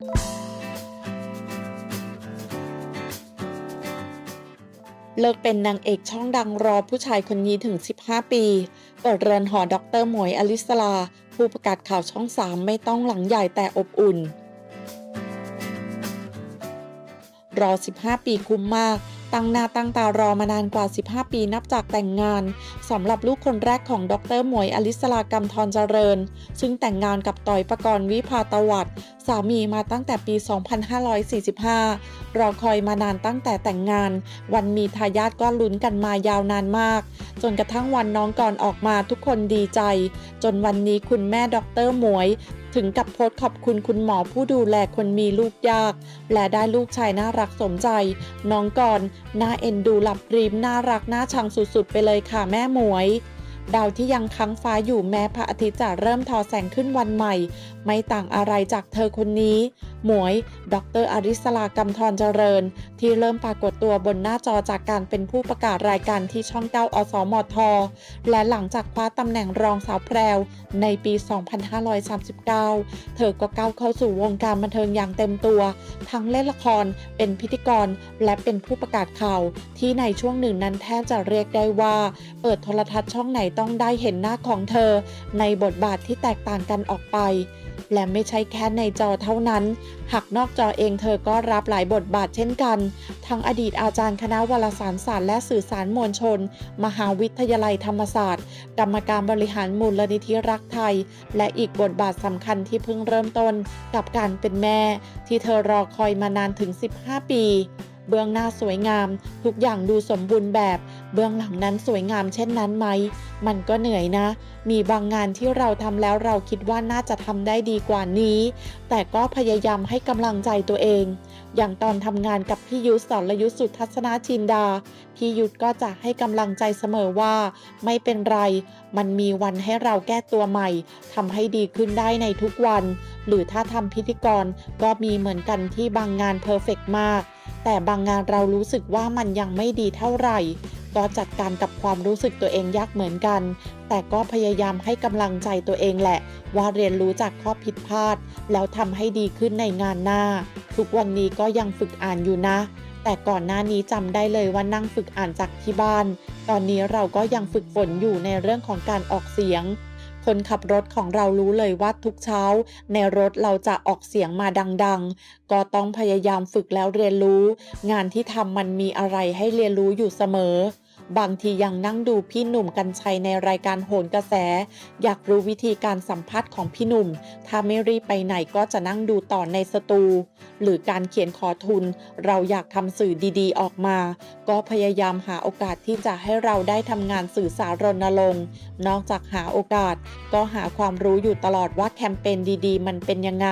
เลิกเป็นนางเอกช่องดังรอผู้ชายคนนี้ถึง 15 ปี เปิดเรือนหอด็อกเตอรหมวยอลิสลา ผู้ประกาศข่าวช่อง 3 ไม่ต้องหลังใหญ่แต่อบอุ่น รอ 15 ปีคุ้มมาก ตั้งหน้าตั้งตารอมานานกว่า 15 ปีนับจากแต่งงานสำหรับลูกคนแรกของดรหมวยอลิสลากำธรเจริญ ซึ่งแต่งงานกับต่อยประกรณ์วิภาตวัตรสามีมาตั้งแต่ปี 2545 รอคอยมานานตั้งแต่แต่งงาน วันมีทายาทก็ลุ้นกันมายาวนานมาก จนกระทั่งวันน้องก่อนออกมาทุกคนดีใจ จนวันนี้คุณแม่ดรหมวย ถึงกับโพสต์ขอบคุณคุณหมอผู้ดูแลคนมีลูกยาก และได้ลูกชายน่ารักสมใจ น้องก่อนน่าเอ็นดูหลับริมน่ารักน่าชังสุดๆ ไปเลยค่ะแม่หมวย ดาวที่ยังค้างฟ้าอยู่แม้พระอาทิตย์จะเริ่มทอแสงขึ้นวันใหม่ ไม่ต่างอะไรจากเธอคนนี้ หมวย ดรอริสลากำธรเจริญ ที่เริ่มปรากฏตัวบนหน้าจอจากการเป็นผู้ประกาศรายการที่ช่องเก้าอสมท และหลังจากคว้าตำแหน่งรองสาวแพรว ในปี 2539 เธอก็ก้าวเข้าสู่วงการบันเทิงอย่างเต็มตัว ทั้งเล่นละคร เป็นพิธีกร และเป็นผู้ประกาศข่าว ที่ในช่วงหนึ่งนั้นแทบจะเรียกได้ว่า เปิดโทรทัศน์ช่องไหนต้องได้เห็นหน้าของเธอ ในบทบาทที่แตกต่างกันออกไป และไม่ใช่แค่ในจอเท่านั้น หากนอกจอเองเธอก็รับหลายบทบาทเช่นกัน ทั้งอดีตอาจารย์คณะวารสารศาสตร์และสื่อสารมวลชน มหาวิทยาลัยธรรมศาสตร์ กรรมการบริหารมูลนิธิรักไทย และอีกบทบาทสำคัญที่เพิ่งเริ่มต้น กับการเป็นแม่ ที่เธอรอคอยมานานถึง 15 ปี เบื้องหน้าสวยงาม ทุกอย่างดูสมบูรณ์แบบ เบื้องหลังนั้นสวยงามเช่นนั้นไหม มันก็เหนื่อยนะ มีบางงานที่เราทำแล้วเราคิดว่าน่าจะทำได้ดีกว่านี้ แต่ก็พยายามให้กำลังใจตัวเอง อย่างตอนทำงานกับพี่ยุทธสอนรยุทธสุทัศนาจินดา พี่ยุทธก็จะให้กำลังใจเสมอว่า ไม่เป็นไร มันมีวันให้เราแก้ตัวใหม่ทำให้ดีขึ้นได้ในทุกวัน หรือถ้าทำพิธีกรก็มีเหมือนกันที่บางงานเพอร์เฟกมาก แต่บางงานเรารู้สึกว่ามันยังไม่ดีเท่าไหร่ ก็จัดการกับความรู้สึกตัวเองยากเหมือนกัน แต่ก็พยายามให้กำลังใจตัวเองแหละ ว่าเรียนรู้จากข้อผิดพลาด แล้วทำให้ดีขึ้นในงานหน้า ทุกวันนี้ก็ยังฝึกอ่านอยู่นะ แต่ก่อนหน้านี้จำได้เลยว่านั่งฝึกอ่านจากที่บ้าน ตอนนี้เราก็ยังฝึกฝนอยู่ในเรื่องของการออกเสียง คนขับรถของเรารู้เลยว่าทุกเช้า ในรถเราจะออกเสียงมาดังๆ ก็ต้องพยายามฝึกแล้วเรียนรู้ งานที่ทำมันมีอะไรให้เรียนรู้อยู่เสมอ บางทียังนั่งดูพี่หนุ่มกัญชัยในรายการโหนกระแส อยากรู้วิธีการสัมภาษณ์ของพี่หนุ่ม ถ้าไม่รีบไปไหนก็จะนั่งดูต่อในสตู หรือการเขียนขอทุน เราอยากทำสื่อดีๆ ออกมา ก็พยายามหาโอกาสที่จะให้เราได้ทำงานสื่อสารรณรงค์นอกจากหาโอกาส ก็หาความรู้อยู่ตลอดว่าแคมเปญดีๆ มันเป็นยังไง